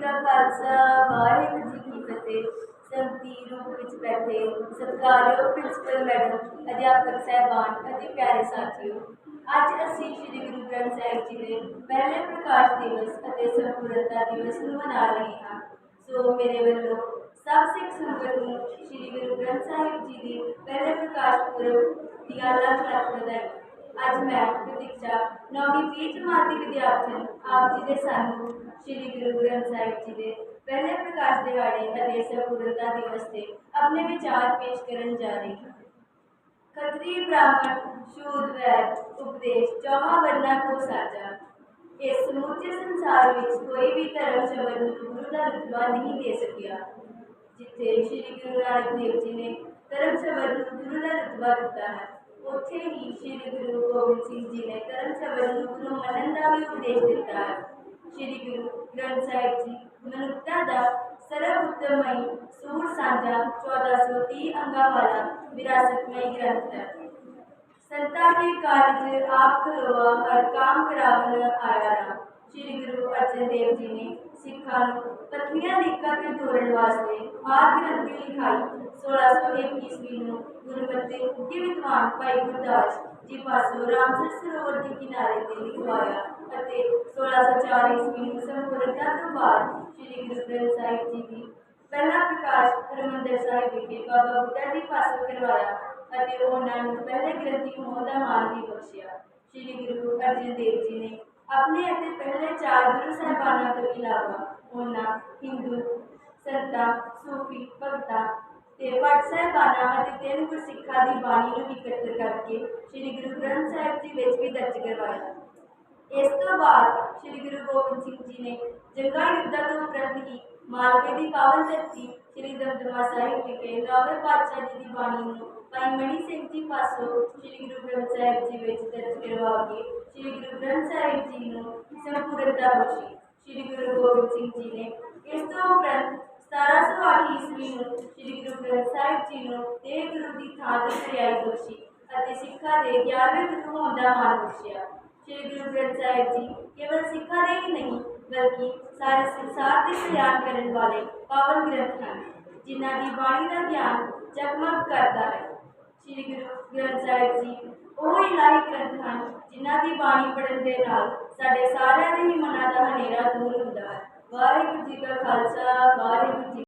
ਦਾ ਖਾਲਸਾ, ਵਾਹਿਗੁਰੂ ਜੀ ਕੀ ਫਤਿਹ। ਸੰਤੀ ਰੂਪ ਵਿੱਚ ਬੈਠੇ ਸਤਿਕਾਰਯੋਗ ਪ੍ਰਿੰਸੀਪਲ ਮੈਡਮ, ਅਧਿਆਪਕ ਸਹਿਬਾਨ ਅਤੇ ਪਿਆਰੇ ਸਾਥੀਓ, ਅੱਜ ਅਸੀਂ ਸ੍ਰੀ ਗੁਰੂ ਗ੍ਰੰਥ ਸਾਹਿਬ ਜੀ ਦੇ ਪਹਿਲੇ ਪ੍ਰਕਾਸ਼ ਦਿਵਸ ਅਤੇ ਸੰਪੂਰਨਤਾ ਦਿਵਸ ਨੂੰ ਮਨਾ ਰਹੇ ਹਾਂ। ਸੋ ਮੇਰੇ ਵੱਲੋਂ ਸਭ ਸਿੱਖ ਸੰਗਤ ਨੂੰ ਸ੍ਰੀ ਗੁਰੂ ਗ੍ਰੰਥ ਸਾਹਿਬ ਜੀ ਦੇ ਪਹਿਲੇ ਪ੍ਰਕਾਸ਼ ਪੁਰਬ ਦੀਆਂ ਲੱਖ ਲੱਖ ਵਧਾਈ। ਅੱਜ ਮੈਂ ਪ੍ਰਤੀਕਸ਼ਾ ਨੌਵੀਂ ਪੀ ਜਮਾਤ ਦੀ ਵਿਦਿਆਰਥਣ ਆਪ ਜੀ ਦੇ ਸਾਨੂੰ ਸ੍ਰੀ ਗੁਰੂ ਗ੍ਰੰਥ ਸਾਹਿਬ ਜੀ ਦੇ ਪਹਿਲੇ ਪ੍ਰਕਾਸ਼ ਦਿਹਾੜੇ ਅਤੇ ਸੰਪੂਰਨਤਾ ਦਿਵਸ ਤੇ ਆਪਣੇ ਵਿਚਾਰ ਪੇਸ਼ ਕਰਨ ਜਾ ਰਹੀ ਹਾਂ ਖੱਤਰੀ ਬ੍ਰਾਹਮਣ ਸ਼ੂਦ ਵੈਦ ਉਪਦੇਸ਼ ਚੌਹਾਂ ਵਰਨਾ ਕੋ ਸਾਜਾ ਇਸ ਸਮੁੱਚੇ ਸੰਸਾਰ ਵਿੱਚ ਕੋਈ ਵੀ ਧਰਮ ਸ਼ਬਦ ਨੂੰ ਗੁਰੂ ਦਾ ਰੁਤਬਾ ਨਹੀਂ ਦੇ ਸਕਿਆ ਜਿੱਥੇ ਸ੍ਰੀ ਗੁਰੂ ਨਾਨਕ ਦੇਵ ਜੀ ਨੇ ਧਰਮ ਸ਼ਬਦ ਨੂੰ ਗੁਰੂ ਦਾ ਰੁਤਬਾ ਦਿੱਤਾ ਹੈ ਉੱਥੇ ਹੀ ਸ੍ਰੀ ਗੁਰੂ ਗੋਬਿੰਦ ਸਿੰਘ ਜੀ ਨੇ ਧਰਮ ਸ਼ਬਦ ਨੂੰ ਗੁਰੂ ਮੰਨਣ ਦਾ ਵੀ ਉਪਦੇਸ਼ ਦਿੱਤਾ ਹੈ ਸ੍ਰੀ ਗੁਰੂ ਗ੍ਰੰਥ ਸਾਹਿਬ ਜੀ ਮਨੁੱਖਤਾ ਦਾ ਸਰਵ ਉੱਤਮਈ ਸੂਰ ਸਾਂਝਾ 1430 ਅੰਗਾਂ ਵਾਲਾ ਵਿਰਾਸਤਮਈ ਗ੍ਰੰਥ ਹੈ। ਸੰਤਾਂ ਦੇ ਕਾਰਜ ਆਪ ਕਰਵਾ ਹਰ ਕਾਮ ਕਰਾਵਨ ਆਇਆ ਰਾਮ, ਸ੍ਰੀ ਗੁਰੂ ਅਰਜਨ ਦੇਵ ਜੀ ਨੇ ਸਿੱਖਾਂ ਨੂੰ ਪੱਥਰੀਆਂ ਲੀਕਾਂ ਤੇ ਤੋੜਨ ਵਾਸਤੇ ਆਦ ਗ੍ਰੰਥੀ ਲਿਖਾਈ। 1601 ਈਸਵੀ ਨੂੰ ਗੁਰਮਤਿ ਉੱਗੇ ਵਿਦਵਾਨ ਭਾਈ ਗੁਰਦਾਸ ਜੀ ਪਾਸੋਂ ਰਾਮਸਰ ਸਰੋਵਰ ਦੇ ਕਿਨਾਰੇ ਤੇ ਲਿਖਵਾਇਆ ਅਤੇ 1604 ਈਸਵੀ ਨੂੰ ਸੰਪੂਰਨਤਾ ਤੋਂ ਬਾਅਦ ਸ੍ਰੀ ਗੁਰੂ ਗ੍ਰੰਥ ਸਾਹਿਬ ਜੀ ਦੀ ਪਹਿਲਾ ਪ੍ਰਕਾਸ਼ ਹਰਿਮੰਦਰ ਸਾਹਿਬ ਵਿਖੇ ਬਾਬਾ ਬੁੱਢਾ ਜੀ ਪਾਸੋਂ ਕਰਵਾਇਆ ਅਤੇ ਉਹਨਾਂ ਨੂੰ ਪਹਿਲੇ ਗ੍ਰੰਥੀ ਹੋਣ ਦਾ ਮਾਣ ਵੀ ਬਖਸ਼ਿਆ। ਸ੍ਰੀ ਗੁਰੂ ਅਰਜਨ ਦੇਵ ਜੀ ਨੇ ਆਪਣੇ ਅਤੇ ਪਹਿਲੇ ਚਾਰ ਗੁਰੂ ਸਾਹਿਬਾਨਾਂ ਤੋਂ ਇਲਾਵਾ ਉਹਨਾਂ ਹਿੰਦੂ, ਸੰਤਾਂ, ਸੂਫੀ, ਭਗਤਾਂ ਤੇ ਭੱਟ ਸਾਹਿਬਾਨਾਂ ਅਤੇ ਤਿੰਨ ਗੁਰਸਿੱਖਾਂ ਦੀ ਬਾਣੀ ਨੂੰ ਇਕੱਤਰ ਕਰਕੇ ਸ੍ਰੀ ਗੁਰੂ ਗ੍ਰੰਥ ਸਾਹਿਬ ਜੀ ਵਿੱਚ ਵੀ ਦਰਜ ਕਰਵਾਇਆ। ਇਸ ਤੋਂ ਬਾਅਦ ਸ੍ਰੀ ਗੁਰੂ ਗੋਬਿੰਦ ਸਿੰਘ ਜੀ ਨੇ ਜੰਗਾਂ ਯੁੱਧਾਂ ਤੋਂ ਉਪਰੰਤ ਹੀ ਮਾਲਵੇ ਦੀ ਪਾਵਨ ਧਰਤੀ, ਸ੍ਰੀ ਦਮਦਮਾ ਸਾਹਿਬ ਵਿਖੇ ਨੌਵੇਂ ਪਾਤਸ਼ਾਹ ਜੀ ਦੀ ਬਾਣੀ ਨੂੰ ਭਾਈ ਮਣੀ ਸਿੰਘ ਜੀ ਪਾਸੋਂ ਸ੍ਰੀ ਗੁਰੂ ਗ੍ਰੰਥ ਸਾਹਿਬ ਜੀ ਵਿੱਚ ਦਰਜ ਕਰਵਾ ਕੇ ਸ੍ਰੀ ਗੁਰੂ ਗ੍ਰੰਥ ਸਾਹਿਬ ਜੀ ਨੂੰ ਸੰਪੂਰਨਤਾ ਬਖਸ਼ੀ ਸ੍ਰੀ ਗੁਰੂ ਗੋਬਿੰਦ ਸਿੰਘ ਜੀ ਨੇ ਇਸ ਤੋਂ ਉਪਰੰਤ 1708 ਈਸਵੀ ਨੂੰ ਸ੍ਰੀ ਗੁਰੂ ਗ੍ਰੰਥ ਸਾਹਿਬ ਜੀ ਨੂੰ ਤੇ ਗੁਰੂ ਦੀ ਥਾਂ ਤੇ ਖਿਆਈ ਬਖਸ਼ੀ ਅਤੇ ਸਿੱਖਾਂ ਦੇ 11ਵੇਂ ਗੁਰੂ ਹੋਣ ਦਾ ਮਾਣ ਬਖਸ਼ਿਆ। ਸ੍ਰੀ ਗੁਰੂ ਗ੍ਰੰਥ ਸਾਹਿਬ ਜੀ ਕੇਵਲ ਸਿੱਖਾਂ ਦੇ ਹੀ ਨਹੀਂ ਬਲਕਿ ਸਾਰੇ ਸੰਸਾਰ ਦੇ ਕਲਿਆਣ ਕਰਨ ਵਾਲੇ ਪਾਵਨ ਗ੍ਰੰਥ ਹਨ, ਜਿਨ੍ਹਾਂ ਦੀ ਬਾਣੀ ਦਾ ਗਿਆਨ ਜਗਮਗ ਕਰਦਾ ਹੈ। ਸ੍ਰੀ ਗੁਰੂ ਗ੍ਰੰਥ ਸਾਹਿਬ ਜੀ ਉਹ ਇਲਾਹੀ ਗ੍ਰੰਥ ਹਨ, ਜਿਨ੍ਹਾਂ ਦੀ ਬਾਣੀ ਪੜ੍ਹਨ ਦੇ ਨਾਲ ਸਾਡੇ ਸਾਰਿਆਂ ਦੇ ਹੀ ਮਨਾਂ ਦਾ ਹਨੇਰਾ ਦੂਰ ਹੁੰਦਾ ਹੈ। ਵਾਹਿਗੁਰੂ ਜੀ ਕਾ ਖਾਲਸਾ, ਵਾਹਿਗੁਰੂ ਜੀ